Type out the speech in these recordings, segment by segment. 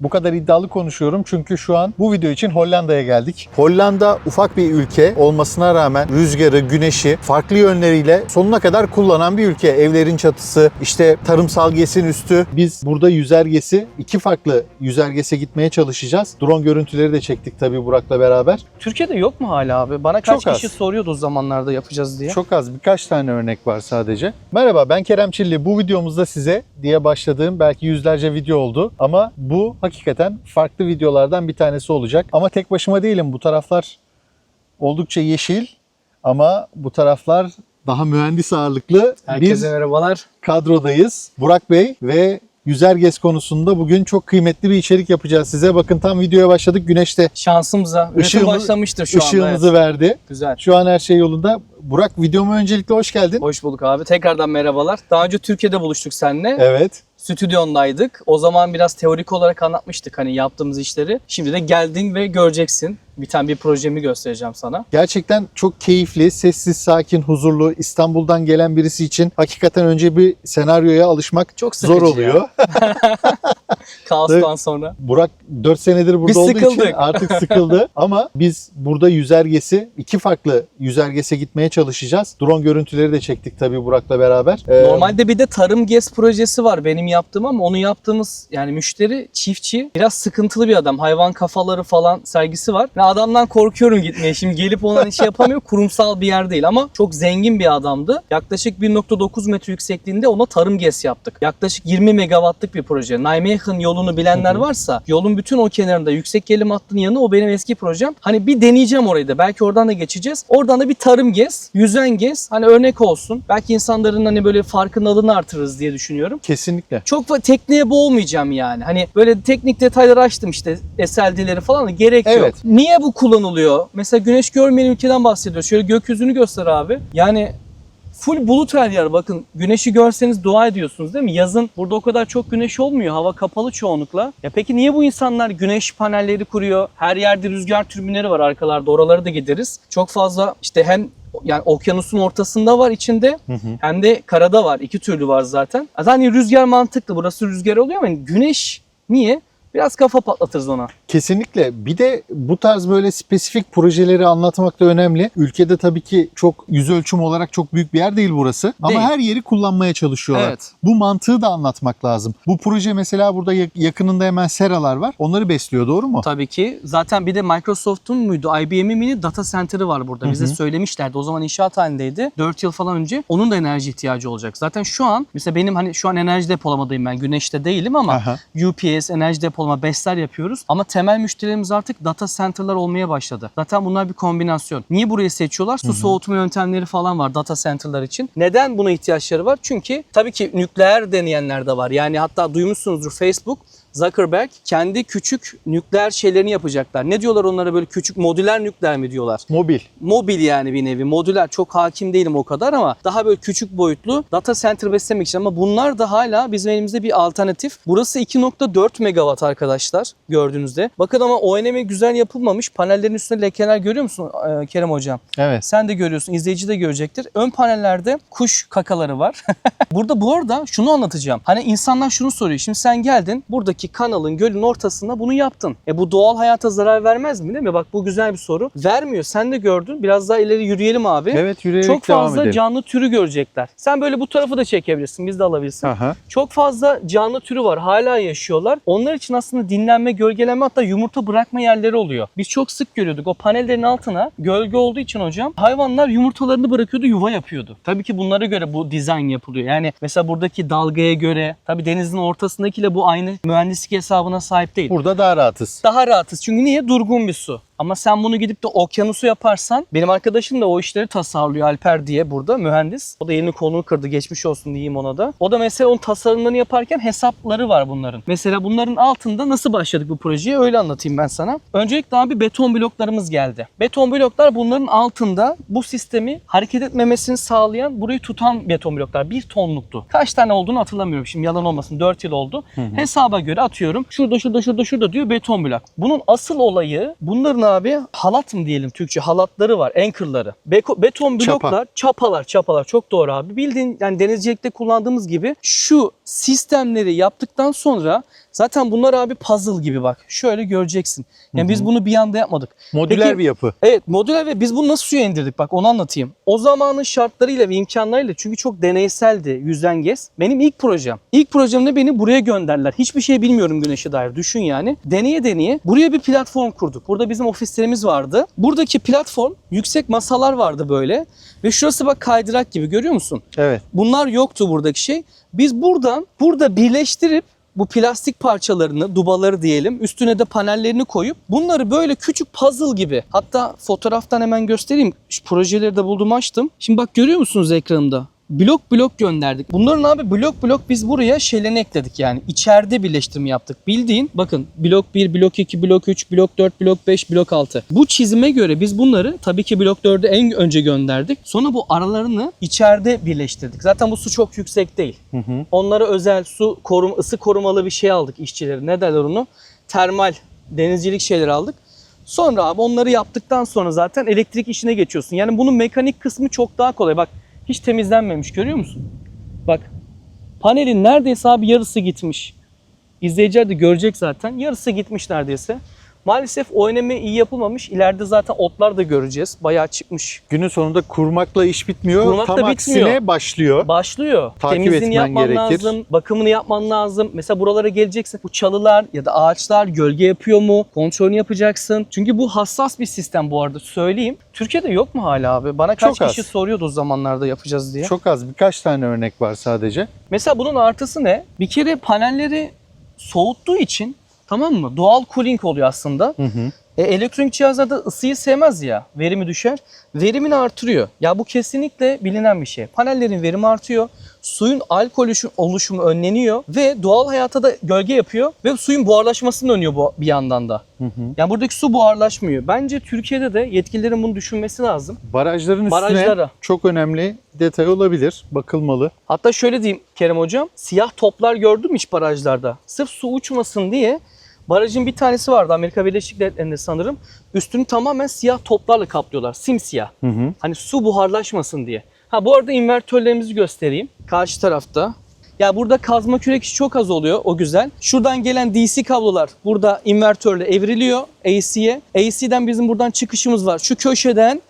Bu kadar iddialı konuşuyorum çünkü şu an bu video için Hollanda'ya geldik. Hollanda ufak bir ülke olmasına rağmen rüzgarı, güneşi farklı yönleriyle sonuna kadar kullanan bir ülke. Evlerin çatısı, işte tarımsal GES'in üstü. Biz burada yüzergesi, iki farklı yüzergese gitmeye çalışacağız. Drone görüntüleri de çektik tabii Burak'la beraber. Türkiye'de yok mu hala abi? Bana kaç Çok kişi az. soruyordu o zamanlarda yapacağız diye. Çok az birkaç tane örnek var sadece. Merhaba ben Kerem Çilli. Bu videomuzda size diye başladığım belki yüzlerce video oldu. Ama bu hakikaten farklı videolardan bir tanesi olacak. Ama tek başıma değilim. Bu taraflar oldukça yeşil ama bu taraflar daha mühendis ağırlıklı Herkese bir merhabalar. kadrodayız. Burak Bey ve Yüzergez konusunda bugün çok kıymetli bir içerik yapacağız size. Bakın tam videoya başladık. Güneş de Şansımıza. Işığımı- başlamıştır şu anda. ışığımızı evet. verdi. Güzel. Şu an her şey yolunda. Burak videoma öncelikle hoş geldin. Hoş bulduk abi. Tekrardan merhabalar. Daha önce Türkiye'de buluştuk seninle. Evet. Stüdyondaydık. O zaman biraz teorik olarak anlatmıştık hani yaptığımız işleri. Şimdi de geldin ve göreceksin. Bir tane bir projemi göstereceğim sana. Gerçekten çok keyifli, sessiz, sakin, huzurlu. İstanbul'dan gelen birisi için hakikaten önce bir senaryoya alışmak Çok zor oluyor. Kaostan sonra. Burak 4 senedir burada Biz olduğu için sıkıldık. artık sıkıldı. Ama biz burada yüzergesi, iki farklı yüzergese gitmeye çalışacağız. Drone görüntüleri de çektik tabii Burak'la beraber. Ee, Normalde bir de tarım gez projesi var benim yaptığım ama onu yaptığımız yani müşteri çiftçi biraz sıkıntılı bir adam. Hayvan kafaları falan sergisi var. Ve adamdan korkuyorum gitmeye. Şimdi gelip ona şey yapamıyor. Kurumsal bir yer değil ama çok zengin bir adamdı. Yaklaşık 1.9 metre yüksekliğinde ona tarım gez yaptık. Yaklaşık 20 megawattlık bir proje. Nijmegen yolunu bilenler varsa yolun bütün o kenarında yüksek gerilim hattının yanı o benim eski projem. Hani bir deneyeceğim orayı da. Belki oradan da geçeceğiz. Oradan da bir tarım gez, yüzen gez. Hani örnek olsun. Belki insanların hani böyle farkındalığını artırırız diye düşünüyorum. Kesinlikle. Çok tekniğe boğulmayacağım yani. Hani böyle teknik detayları açtım işte SLD'leri falan da gerek yok. Evet. Niye bu kullanılıyor? Mesela güneş görmeyen ülkeden bahsediyor. Şöyle gökyüzünü göster abi. Yani full bulut her yer. Bakın güneşi görseniz dua ediyorsunuz değil mi? Yazın burada o kadar çok güneş olmuyor. Hava kapalı çoğunlukla. Ya peki niye bu insanlar güneş panelleri kuruyor? Her yerde rüzgar türbinleri var arkalarda. Oralara da gideriz. Çok fazla işte hem yani okyanusun ortasında var içinde Hı hı. hem de karada var. İki türlü var zaten. Zaten hani rüzgar mantıklı. Burası rüzgar oluyor ama güneş niye? Biraz kafa patlatırız ona. Kesinlikle. Bir de bu tarz böyle spesifik projeleri anlatmak da önemli. Ülkede tabii ki çok yüz ölçüm olarak çok büyük bir yer değil burası. Ama Değil. her yeri kullanmaya çalışıyorlar. Evet. Bu mantığı da anlatmak lazım. Bu proje mesela burada yak- yakınında hemen seralar var. Onları besliyor doğru mu? Tabii ki. Zaten bir de Microsoft'un muydu? IBM'in mini data center'ı var burada. Bize Hı hı. söylemişlerdi. O zaman inşaat halindeydi. 4 yıl falan önce. Onun da enerji ihtiyacı olacak. Zaten şu an mesela benim hani şu an enerji depolamadayım ben. Güneşte değilim ama Aha. UPS, enerji depolama, BES'ler yapıyoruz. Ama temel müşterilerimiz artık data center'lar olmaya başladı. Zaten bunlar bir kombinasyon. Niye burayı seçiyorlar? Su soğutma yöntemleri falan var data center'lar için. Neden buna ihtiyaçları var? Çünkü tabii ki nükleer deneyenler de var. Yani hatta duymuşsunuzdur Facebook Zuckerberg kendi küçük nükleer şeylerini yapacaklar. Ne diyorlar onlara böyle küçük modüler nükleer mi diyorlar? Mobil. Mobil yani bir nevi. Modüler çok hakim değilim o kadar ama daha böyle küçük boyutlu data center beslemek için ama bunlar da hala bizim elimizde bir alternatif. Burası 2.4 megawatt arkadaşlar gördüğünüzde. Bakın ama O&M güzel yapılmamış. Panellerin üstünde lekeler görüyor musun e, Kerem hocam? Evet. Sen de görüyorsun, izleyici de görecektir. Ön panellerde kuş kakaları var. Burada bu arada şunu anlatacağım. Hani insanlar şunu soruyor. Şimdi sen geldin buradaki kanalın, gölün ortasında bunu yaptın. E bu doğal hayata zarar vermez mi değil mi? Bak bu güzel bir soru. Vermiyor. Sen de gördün. Biraz daha ileri yürüyelim abi. Evet yürüyerek Çok devam fazla edelim. canlı türü görecekler. Sen böyle bu tarafı da çekebilirsin. Biz de alabilirsin. Aha. Çok fazla canlı türü var. Hala yaşıyorlar. Onlar için aslında dinlenme, gölgelenme hatta yumurta bırakma yerleri oluyor. Biz çok sık görüyorduk. O panellerin altına gölge olduğu için hocam hayvanlar yumurtalarını bırakıyordu, yuva yapıyordu. Tabii ki bunlara göre bu dizayn yapılıyor. Yani mesela buradaki dalgaya göre tabii denizin ortasındakiyle bu aynı mühendislik hesabına sahip değil. Burada daha rahatız. Daha rahatız çünkü niye? Durgun bir su. Ama sen bunu gidip de okyanusu yaparsan benim arkadaşım da o işleri tasarlıyor Alper diye burada mühendis. O da elini kolunu kırdı geçmiş olsun diyeyim ona da. O da mesela onun tasarımlarını yaparken hesapları var bunların. Mesela bunların altında nasıl başladık bu projeye öyle anlatayım ben sana. Öncelikle abi beton bloklarımız geldi. Beton bloklar bunların altında bu sistemi hareket etmemesini sağlayan burayı tutan beton bloklar. Bir tonluktu. Kaç tane olduğunu hatırlamıyorum şimdi yalan olmasın 4 yıl oldu. Hesaba göre atıyorum şurada şurada şurada şurada diyor beton blok. Bunun asıl olayı bunların abi halat mı diyelim Türkçe halatları var anchor'ları. Beko- beton Çapa. bloklar çapalar çapalar çok doğru abi. Bildiğin yani denizcilikte kullandığımız gibi şu sistemleri yaptıktan sonra Zaten bunlar abi puzzle gibi bak. Şöyle göreceksin. Yani biz bunu bir anda yapmadık. Modüler Peki- bir yapı. Evet modüler ve biz bunu nasıl suya indirdik bak onu anlatayım. O zamanın şartlarıyla ve imkanlarıyla çünkü çok deneyseldi yüzden gez. Benim ilk projem. İlk projemde beni buraya gönderdiler. Hiçbir şey bilmiyorum güneşe dair düşün yani. Deneye deneye buraya bir platform kurduk. Burada bizim ofislerimiz vardı. Buradaki platform yüksek masalar vardı böyle. Ve şurası bak kaydırak gibi görüyor musun? Evet. Bunlar yoktu buradaki şey. Biz buradan burada birleştirip bu plastik parçalarını, dubaları diyelim, üstüne de panellerini koyup bunları böyle küçük puzzle gibi. Hatta fotoğraftan hemen göstereyim. Şu projeleri de buldum açtım. Şimdi bak görüyor musunuz ekranımda? Blok blok gönderdik. Bunların abi blok blok biz buraya şeylerini ekledik yani. içeride birleştirme yaptık. Bildiğin bakın blok 1, blok 2, blok 3, blok 4, blok 5, blok 6. Bu çizime göre biz bunları tabii ki blok 4'e en önce gönderdik. Sonra bu aralarını içeride birleştirdik. Zaten bu su çok yüksek değil. Hı hı. Onlara özel su korum ısı korumalı bir şey aldık işçileri. Ne derler onu? Termal denizcilik şeyleri aldık. Sonra abi onları yaptıktan sonra zaten elektrik işine geçiyorsun. Yani bunun mekanik kısmı çok daha kolay. Bak hiç temizlenmemiş görüyor musun? Bak panelin neredeyse abi yarısı gitmiş. İzleyiciler de görecek zaten. Yarısı gitmiş neredeyse. Maalesef ONM iyi yapılmamış. İleride zaten otlar da göreceğiz. Bayağı çıkmış. Günün sonunda kurmakla iş bitmiyor. Kurmakla Tam bitmiyor. aksine başlıyor. Başlıyor. Takip Temizliğini etmen yapman gerekir. lazım, bakımını yapman lazım. Mesela buralara geleceksin. Bu çalılar ya da ağaçlar gölge yapıyor mu? Kontrolünü yapacaksın. Çünkü bu hassas bir sistem bu arada söyleyeyim. Türkiye'de yok mu hala abi? Bana kaç Çok kişi az. soruyordu o zamanlarda yapacağız diye. Çok az birkaç tane örnek var sadece. Mesela bunun artısı ne? Bir kere panelleri soğuttuğu için tamam mı? Doğal cooling oluyor aslında. Hı hı. E, elektronik cihazlarda ısıyı sevmez ya. Verimi düşer. Verimini artırıyor. Ya bu kesinlikle bilinen bir şey. Panellerin verimi artıyor. Suyun alkol oluşu- oluşumu önleniyor ve doğal hayata da gölge yapıyor ve suyun buharlaşmasını önlüyor bu bir yandan da. Hı hı. Yani buradaki su buharlaşmıyor. Bence Türkiye'de de yetkililerin bunu düşünmesi lazım. Barajların üstüne Barajlara. çok önemli detay olabilir. Bakılmalı. Hatta şöyle diyeyim Kerem Hocam. Siyah toplar gördüm hiç barajlarda. Sırf su uçmasın diye barajın bir tanesi vardı Amerika Birleşik Devletleri'nde sanırım. Üstünü tamamen siyah toplarla kaplıyorlar. Simsiyah. Hı hı. Hani su buharlaşmasın diye. Ha bu arada invertörlerimizi göstereyim. Karşı tarafta. Ya burada kazma kürek işi çok az oluyor. O güzel. Şuradan gelen DC kablolar burada invertörle evriliyor AC'ye. AC'den bizim buradan çıkışımız var. Şu köşeden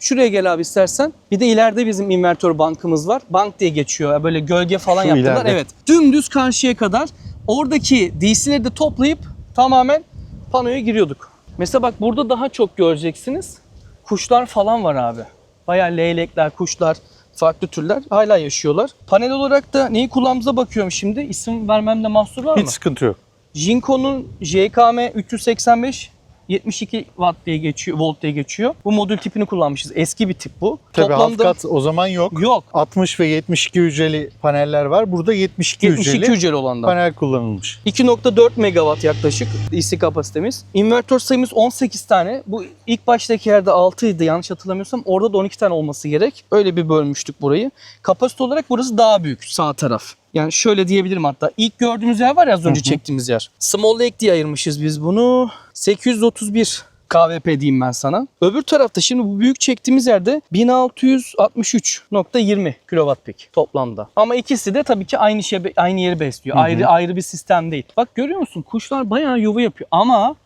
Şuraya gel abi istersen. Bir de ileride bizim invertör bankımız var. Bank diye geçiyor. Böyle gölge falan Şu yaptılar. ileride. Evet. Dümdüz karşıya kadar oradaki DC'leri de toplayıp tamamen panoya giriyorduk. Mesela bak burada daha çok göreceksiniz. Kuşlar falan var abi. Bayağı leylekler, kuşlar, farklı türler hala yaşıyorlar. Panel olarak da neyi kullandığımıza bakıyorum şimdi. İsim vermemde mahsur var mı? Hiç sıkıntı yok. Jinko'nun JKM 385 72 watt diye geçiyor, volt diye geçiyor. Bu modül tipini kullanmışız. Eski bir tip bu. Tabii alt kat o zaman yok. yok. 60 ve 72 hücreli paneller var. Burada 72, 72 hücreli hücreli olandan. panel kullanılmış. 2.4 megawatt yaklaşık DC kapasitemiz. Invertör sayımız 18 tane. Bu ilk baştaki yerde 6 idi yanlış hatırlamıyorsam. Orada da 12 tane olması gerek. Öyle bir bölmüştük burayı. Kapasite olarak burası daha büyük sağ taraf. Yani şöyle diyebilirim hatta. İlk gördüğümüz yer var ya az önce çektiğimiz yer. Small Lake diye ayırmışız biz bunu. 831 KVP diyeyim ben sana. Öbür tarafta şimdi bu büyük çektiğimiz yerde 1663.20 kW peak toplamda. Ama ikisi de tabii ki aynı şey aynı yeri besliyor. Hı hı. Ayrı ayrı bir sistem değil. Bak görüyor musun? Kuşlar bayağı yuva yapıyor ama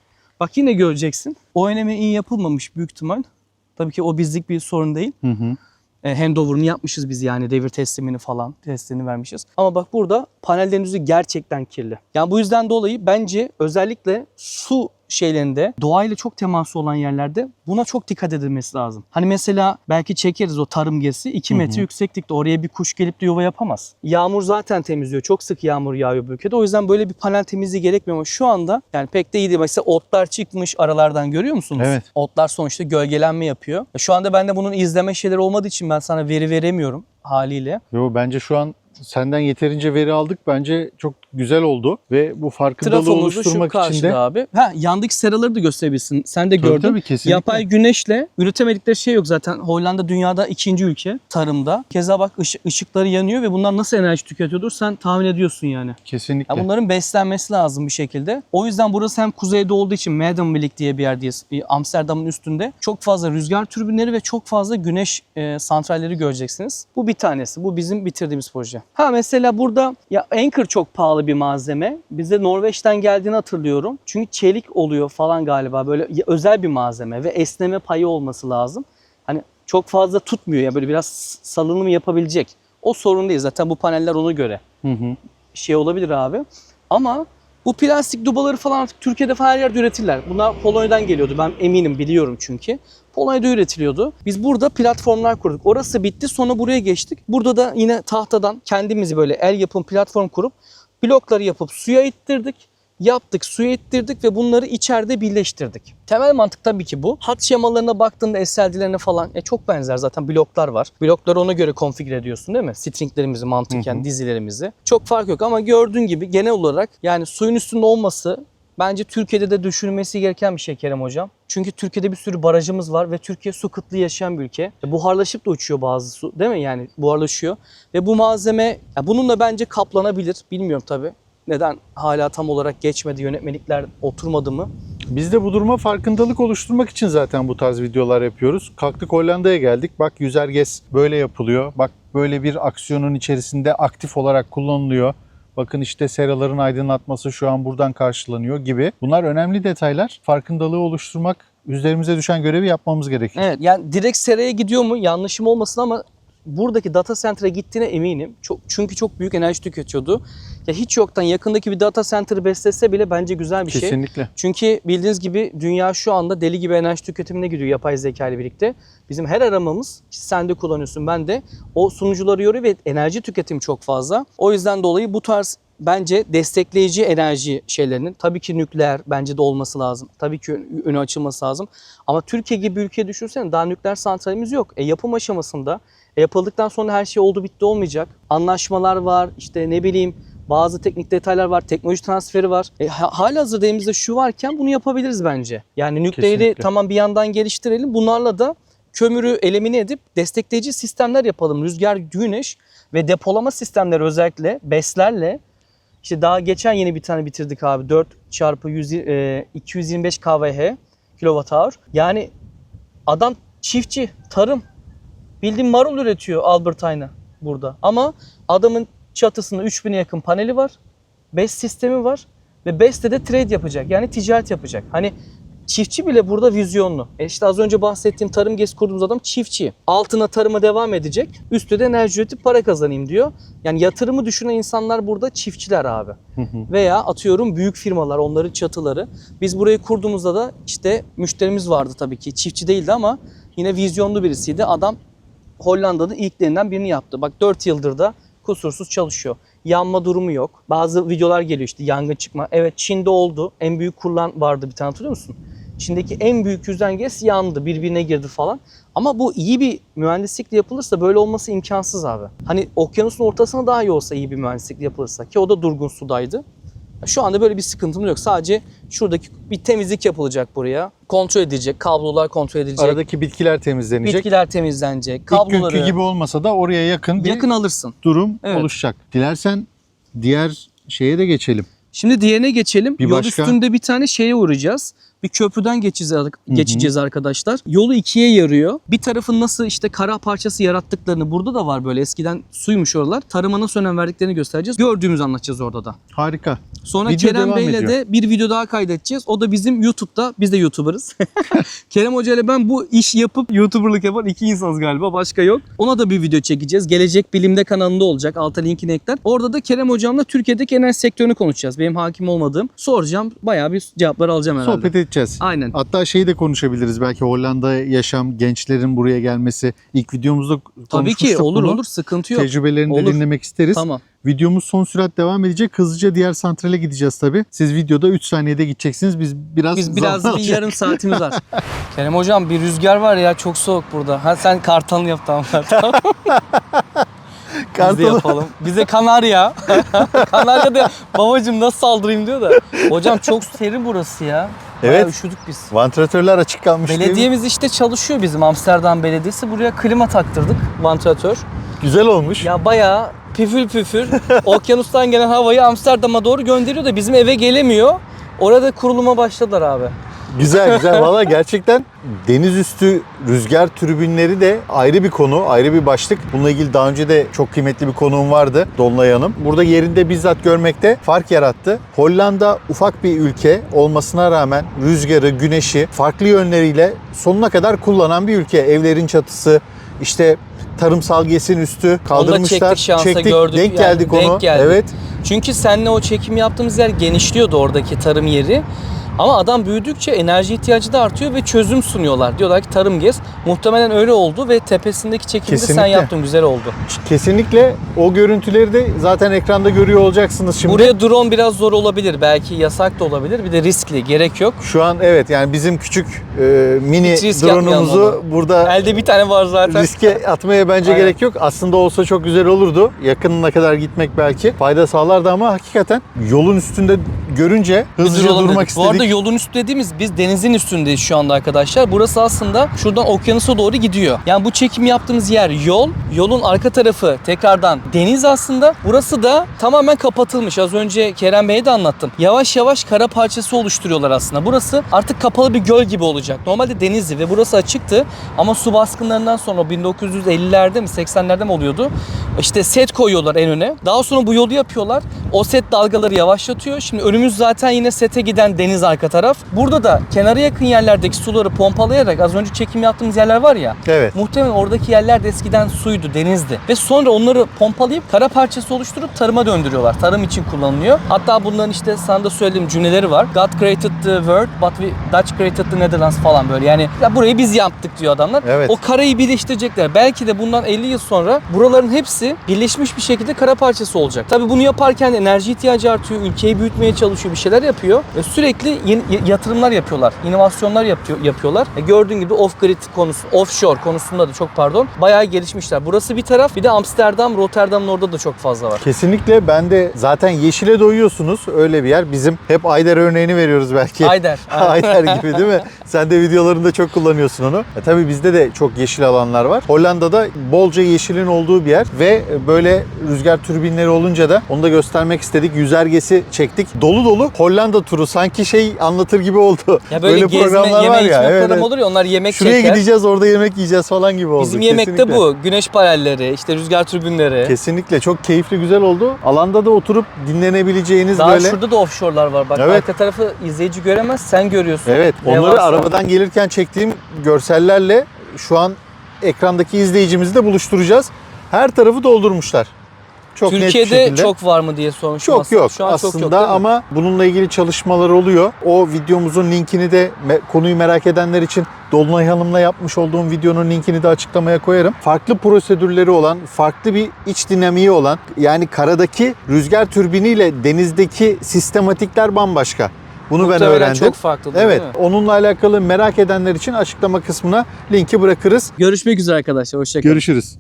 bak yine göreceksin. ONM iyi yapılmamış büyük ihtimal. Tabii ki o bizlik bir sorun değil. Hı hı. E, handover'ını yapmışız biz yani devir teslimini falan testini vermişiz. Ama bak burada panellerin yüzü gerçekten kirli. Yani bu yüzden dolayı bence özellikle su şeylerinde doğayla çok teması olan yerlerde buna çok dikkat edilmesi lazım. Hani mesela belki çekeriz o tarım gezisi 2 Hı hı. metre yükseklikte oraya bir kuş gelip de yuva yapamaz. Yağmur zaten temizliyor. Çok sık yağmur yağıyor bu ülkede. O yüzden böyle bir panel temizliği gerekmiyor ama şu anda yani pek de iyi değil. Mesela otlar çıkmış aralardan görüyor musunuz? Evet. Otlar sonuçta gölgelenme yapıyor. Şu anda bende bunun izleme şeyleri olmadığı için ben sana veri veremiyorum haliyle. Yo bence şu an senden yeterince veri aldık. Bence çok güzel oldu ve bu farkındalığı Trafomuzu şu oluşturmak için karşıda de abi. Ha yandaki seraları da gösterebilirsin. Sen de Tabii gördün. tabii, kesinlikle. Yapay güneşle üretemedikleri şey yok zaten. Hollanda dünyada ikinci ülke tarımda. Keza bak ışı- ışıkları yanıyor ve bunlar nasıl enerji tüketiyordur sen tahmin ediyorsun yani. kesinlikle. Ya bunların beslenmesi lazım bir şekilde. O yüzden burası hem kuzeyde olduğu için Medemblik diye bir yerdeyiz. Bir Amsterdam'ın üstünde. Çok fazla rüzgar türbinleri ve çok fazla güneş e, santralleri göreceksiniz. Bu bir tanesi. Bu bizim bitirdiğimiz proje. Ha mesela burada ya Anchor çok pahalı bir malzeme. Bize Norveç'ten geldiğini hatırlıyorum. Çünkü çelik oluyor falan galiba. Böyle özel bir malzeme ve esneme payı olması lazım. Hani çok fazla tutmuyor ya böyle biraz salınım yapabilecek. O sorun değil. Zaten bu paneller ona göre şey olabilir abi. Ama bu plastik dubaları falan artık Türkiye'de falan her yerde üretirler. Bunlar Polonya'dan geliyordu. Ben eminim biliyorum çünkü. Polonya'da üretiliyordu. Biz burada platformlar kurduk. Orası bitti sonra buraya geçtik. Burada da yine tahtadan kendimizi böyle el yapım platform kurup blokları yapıp suya ittirdik. Yaptık, suya ittirdik ve bunları içeride birleştirdik. Temel mantık tabii ki bu. Hat şemalarına baktığında SLD'lerine falan e, çok benzer zaten bloklar var. Blokları ona göre konfigüre ediyorsun değil mi? Stringlerimizi mantıken, dizilerimizi. Çok fark yok ama gördüğün gibi genel olarak yani suyun üstünde olması bence Türkiye'de de düşünülmesi gereken bir şey Kerem Hocam. Çünkü Türkiye'de bir sürü barajımız var ve Türkiye su kıtlığı yaşayan bir ülke. E, Buharlaşıp da uçuyor bazı su değil mi? Yani buharlaşıyor. Ve bu malzeme ya bununla bence kaplanabilir. Bilmiyorum tabii. Neden hala tam olarak geçmedi, yönetmelikler oturmadı mı? Biz de bu duruma farkındalık oluşturmak için zaten bu tarz videolar yapıyoruz. Kalktık Hollanda'ya geldik. Bak yüzerges böyle yapılıyor. Bak böyle bir aksiyonun içerisinde aktif olarak kullanılıyor. Bakın işte seraların aydınlatması şu an buradan karşılanıyor gibi. Bunlar önemli detaylar. Farkındalığı oluşturmak üzerimize düşen görevi yapmamız gerekir. Evet yani direkt seraya gidiyor mu yanlışım olmasın ama buradaki data center'a gittiğine eminim. Çok, çünkü çok büyük enerji tüketiyordu. Ya hiç yoktan yakındaki bir data center beslese bile bence güzel bir şey. Kesinlikle. Çünkü bildiğiniz gibi dünya şu anda deli gibi enerji tüketimine gidiyor yapay zeka ile birlikte. Bizim her aramamız, sen de kullanıyorsun ben de, o sunucuları yoruyor ve enerji tüketimi çok fazla. O yüzden dolayı bu tarz bence destekleyici enerji şeylerinin tabii ki nükleer bence de olması lazım. Tabii ki ön- önü açılması lazım. Ama Türkiye gibi bir ülke düşünsene daha nükleer santralimiz yok. E yapım aşamasında e yapıldıktan sonra her şey oldu bitti olmayacak. Anlaşmalar var işte ne bileyim bazı teknik detaylar var, teknoloji transferi var. E, ha- halihazırda elimizde şu varken bunu yapabiliriz bence. Yani nükleeri Kesinlikle. tamam bir yandan geliştirelim. Bunlarla da kömürü elimine edip destekleyici sistemler yapalım. Rüzgar, güneş ve depolama sistemleri özellikle beslerle işte daha geçen yeni bir tane bitirdik abi. 4 çarpı 100, e, 225 kWh kilowatt hour. Yani adam çiftçi, tarım. Bildiğin marul üretiyor Albert Einstein burada. Ama adamın çatısında 3000'e yakın paneli var. BES sistemi var. Ve BES'te de trade yapacak. Yani ticaret yapacak. Hani çiftçi bile burada vizyonlu. E işte az önce bahsettiğim tarım gezi kurduğumuz adam çiftçi. Altına tarıma devam edecek. Üstüne de enerji üretip para kazanayım diyor. Yani yatırımı düşünen insanlar burada çiftçiler abi. Veya atıyorum büyük firmalar, onların çatıları. Biz burayı kurduğumuzda da işte müşterimiz vardı tabii ki. Çiftçi değildi ama yine vizyonlu birisiydi. Adam Hollanda'da ilklerinden birini yaptı. Bak 4 yıldır da kusursuz çalışıyor. Yanma durumu yok. Bazı videolar geliyor işte yangın çıkma. Evet Çin'de oldu. En büyük kurulan vardı bir tane hatırlıyor musun? Çin'deki en büyük yüzengez yandı. Birbirine girdi falan. Ama bu iyi bir mühendislikle yapılırsa böyle olması imkansız abi. Hani okyanusun ortasına daha iyi olsa iyi bir mühendislikle yapılırsa ki o da durgun sudaydı. Şu anda böyle bir sıkıntımız yok. Sadece şuradaki bir temizlik yapılacak buraya. Kontrol edilecek, kablolar kontrol edilecek. Aradaki bitkiler temizlenecek. Bitkiler temizlenecek, İlk kabloları günkü gibi olmasa da oraya yakın bir yakın alırsın. durum Evet. oluşacak. Dilersen diğer şeye de geçelim. Şimdi diğerine geçelim. Bir Yol başka? üstünde bir tane şeye uğrayacağız. Bir köprüden geçeceğiz, geçeceğiz arkadaşlar. Yolu ikiye yarıyor. Bir tarafın nasıl işte kara parçası yarattıklarını burada da var böyle. Eskiden suymuş oralar. Tarıma nasıl önem verdiklerini göstereceğiz. Gördüğümüzü anlatacağız orada da. Harika. Sonra Video Kerem Bey'le de bir video daha kaydedeceğiz. O da bizim YouTube'da. Biz de YouTuber'ız. Kerem Hoca ile ben bu iş yapıp YouTuber'lık yapan iki insanız galiba. Başka yok. Ona da bir video çekeceğiz. Gelecek Bilim'de kanalında olacak. Alta linkini ekler. Orada da Kerem Hocam'la Türkiye'deki enerji sektörünü konuşacağız. Benim hakim olmadığım. Soracağım. Bayağı bir cevaplar alacağım herhalde. Sohbet edeceğiz. Aynen. Hatta şeyi de konuşabiliriz belki Hollanda yaşam, gençlerin buraya gelmesi. İlk videomuzda Tabii ki olur bunu. olur. Sıkıntı yok. Tecrübelerini de Olur. dinlemek isteriz. Tamam. Videomuz son sürat devam edecek. Hızlıca diğer santrale gideceğiz tabii. Siz videoda 3 saniyede gideceksiniz. Biz biraz Biz biraz bir alacak. yarım saatimiz var. Kerem Hocam bir rüzgar var ya çok soğuk burada. Ha sen kartalını yap tamam. Tamam. Biz de Kartalı- yapalım. Bize Kanarya. Kanarya da babacım nasıl saldırayım diyor da. Hocam çok serin burası ya. Bayağı Evet. üşüdük biz. Vantilatörler açık kalmış? Belediyemiz işte çalışıyor bizim Amsterdam Belediyesi. Buraya klima taktırdık vantilatör. Güzel olmuş. Ya bayağı püfür püfür okyanustan gelen havayı Amsterdam'a doğru gönderiyor da bizim eve gelemiyor. Orada kuruluma başladılar abi. Güzel güzel. Valla gerçekten deniz üstü rüzgar türbinleri de ayrı bir konu, ayrı bir başlık. Bununla ilgili daha önce de çok kıymetli bir konuğum vardı Dolunay Hanım. Burada yerinde bizzat görmekte fark yarattı. Hollanda ufak bir ülke olmasına rağmen rüzgarı, güneşi farklı yönleriyle sonuna kadar kullanan bir ülke. Evlerin çatısı, işte tarımsal gesin üstü kaldırmışlar. çektik şansa, gördük. Denk Yani geldik denk onu. geldik. Evet. Çünkü seninle o çekim yaptığımız yer genişliyordu oradaki tarım yeri. Ama adam büyüdükçe enerji ihtiyacı da artıyor ve çözüm sunuyorlar. Diyorlar ki tarım gez. Muhtemelen öyle oldu ve tepesindeki çekimde sen Kesinlikle. yaptın güzel oldu. Kesinlikle o görüntüleri de zaten ekranda görüyor olacaksınız şimdi. Buraya drone biraz zor olabilir. Belki yasak da olabilir. Bir de riskli. Gerek yok. Şu an evet yani bizim küçük e, mini drone'umuzu burada Elde bir tane var zaten. riske atmaya bence Aynen. gerek yok. Aslında olsa çok güzel olurdu. Yakınına kadar gitmek belki fayda sağlardı ama hakikaten yolun üstünde görünce hızlıca durmak dedik. istedik. Bu arada yolun üstü dediğimiz biz denizin üstündeyiz şu anda arkadaşlar. Burası aslında şuradan okyanusa doğru gidiyor. Yani bu çekim yaptığımız yer yol. Yolun arka tarafı tekrardan deniz aslında. Burası da tamamen kapatılmış. Az önce Kerem Bey'e de anlattım. Yavaş yavaş kara parçası oluşturuyorlar aslında. Burası artık kapalı bir göl gibi olacak. Normalde denizdi ve burası açıktı. Ama su baskınlarından sonra 1950'lerde mi 80'lerde mi oluyordu? İşte set koyuyorlar en öne. Daha sonra bu yolu yapıyorlar. O set dalgaları yavaşlatıyor. Şimdi önümüz zaten yine sete giden deniz arka taraf. Burada da kenara yakın yerlerdeki suları pompalayarak az önce çekim yaptığımız yerler var ya. Evet. Muhtemelen oradaki yerler de eskiden suydu, denizdi. Ve sonra onları pompalayıp kara parçası oluşturup tarıma döndürüyorlar. Tarım için kullanılıyor. Hatta bunların işte sana da söylediğim cümleleri var. God created the world but we Dutch created the Netherlands falan böyle. Yani ya burayı biz yaptık diyor adamlar. Evet. O karayı birleştirecekler. Belki de bundan 50 yıl sonra buraların hepsi birleşmiş bir şekilde kara parçası olacak. Tabii bunu yaparken enerji ihtiyacı artıyor. Ülkeyi büyütmeye çalışıyor. Bir şeyler yapıyor. Ve sürekli yeni yatırımlar yapıyorlar. inovasyonlar yapıyor, yapıyorlar. E gördüğün gibi off grid konusu, offshore konusunda da çok pardon. Bayağı gelişmişler. Burası bir taraf. Bir de Amsterdam, Rotterdam'ın orada da çok fazla var. Kesinlikle ben de zaten yeşile doyuyorsunuz öyle bir yer. Bizim hep Ayder örneğini veriyoruz belki. Ayder. Ayder gibi değil mi? Sen de videolarında çok kullanıyorsun onu. E tabii bizde de çok yeşil alanlar var. Hollanda'da bolca yeşilin olduğu bir yer ve böyle rüzgar türbinleri olunca da onu da göstermek istedik. Yüzergesi çektik. Dolu dolu Hollanda turu sanki şey anlatır gibi oldu. Ya böyle, gezme, programlar yeme var ya. Evet, programı evet. olur ya onlar yemek Şuraya çeker. gideceğiz orada yemek yiyeceğiz falan gibi oldu. Bizim yemekte Kesinlikle. bu. Güneş panelleri, işte rüzgar türbinleri. Kesinlikle çok keyifli güzel oldu. Alanda da oturup dinlenebileceğiniz Daha böyle. şurada da offshore'lar var. Bak Evet. arka tarafı izleyici göremez, sen görüyorsun. Evet, onları varsa. arabadan gelirken çektiğim görsellerle şu an ekrandaki izleyicimizi de buluşturacağız. Her tarafı doldurmuşlar. Çok net Türkiye'de şekilde. çok var mı diye sormuştum çok aslında. yok Şu an aslında çok yok ama bununla ilgili çalışmalar oluyor. O videomuzun linkini de konuyu merak edenler için Dolunay Hanım'la yapmış olduğum videonun linkini de açıklamaya koyarım. Farklı prosedürleri olan, farklı bir iç dinamiği olan yani karadaki rüzgar türbiniyle denizdeki sistematikler bambaşka. Bunu ben Muhtemelen öğrendim. çok farklı değil Evet, mi? onunla alakalı merak edenler için açıklama kısmına linki bırakırız. Görüşmek üzere arkadaşlar. Hoşçakalın. Görüşürüz.